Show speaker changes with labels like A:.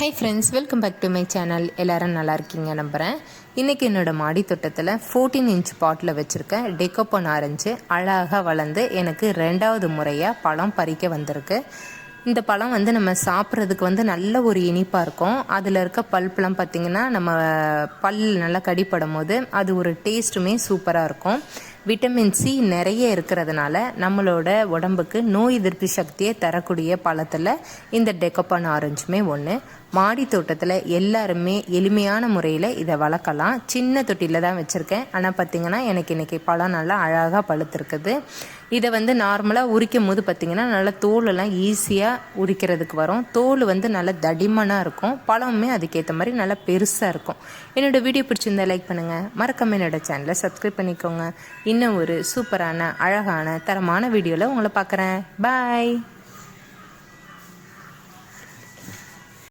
A: Hi friends welcome back to my channel எல்லோரும் நல்லா இருக்கீங்க நம்புகிறேன் இன்றைக்கி என்னோட மாடி தோட்டத்தில் ஃபோர்டீன் இன்ச் பாட்டில் வச்சுருக்கேன் டெக்கோப்பன் ஆரஞ்சு அழகாக வளர்ந்து எனக்கு ரெண்டாவது முறையாக பழம் பறிக்க வந்திருக்கு. இந்த பழம் வந்து நம்ம சாப்பிட்றதுக்கு வந்து நல்ல ஒரு இனிப்பாக இருக்கும். அதில் இருக்க பல்பெலாம் பார்த்திங்கன்னா நம்ம பல் நல்லா கடிப்படும் போது அது ஒரு டேஸ்ட்டுமே சூப்பராக இருக்கும். விட்டமின் சி நிறைய இருக்கிறதுனால நம்மளோட உடம்புக்கு நோய் எதிர்ப்பு சக்தியை தரக்கூடிய பழத்தில் இந்த டெக்கப்பான் ஆரஞ்சுமே ஒன்று மாடி தோட்டத்தில் எல்லாருமே எளிமையான முறையில் இதை வளர்க்கலாம். சின்ன தொட்டியில் தான் வச்சுருக்கேன். ஆனால் பார்த்திங்கன்னா எனக்கு இன்றைக்கி பழம் நல்லா அழகாக பழுத்துருக்குது. இதை வந்து நார்மலாக உரிக்கும் போது பார்த்திங்கன்னா நல்லா தோலெல்லாம் ஈஸியாக உரிக்கிறதுக்கு வரும். தோல் வந்து நல்லா தடிமனாக இருக்கும். பழமுமே அதுக்கேற்ற மாதிரி நல்லா பெருசாக இருக்கும். என்னோடய வீடியோ பிடிச்சிருந்தா லைக் பண்ணுங்கள் மறக்காம என்னோடய சேனலை சப்ஸ்கிரைப் பண்ணிக்கோங்க. இன்னும் ஒரு சூப்பரான அழகான தரமான வீடியோவில் உங்களை பார்க்குறேன். பாய்